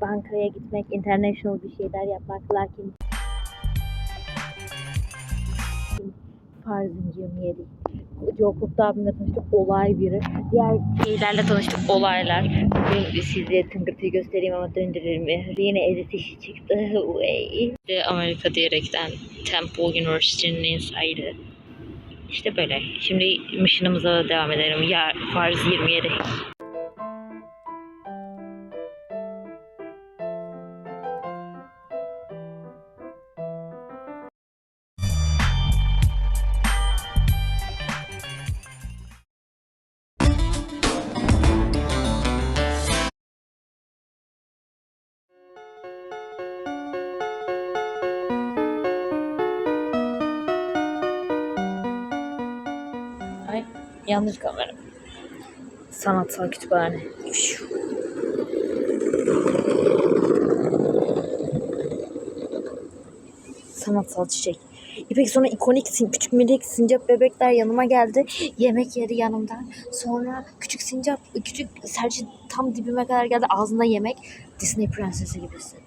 Bankaya gitmek, international bir şeyler yapmak lakin farzın 27. Yoklukta abimle tanıştık olay biri. Diğer şeylerle tanıştık olaylar. Bugün size tıngırtıyı göstereyim ama döndürür mü? Yine edit işi çıktı. Amerika diyerekten Temple University'nin inside'ı. İşte böyle. Şimdi mission'ımıza devam edelim. Ya farz 27. yanlış kamera. Sanatsal kütüphane. Sanatsal çiçek. İpek sonra ikonik küçük minik sincap bebekler yanıma geldi. Yemek yedi yanımdan. Sonra küçük sincap, küçük serçe tam dibime kadar geldi. Ağzında yemek. Disney prensesi gibisin.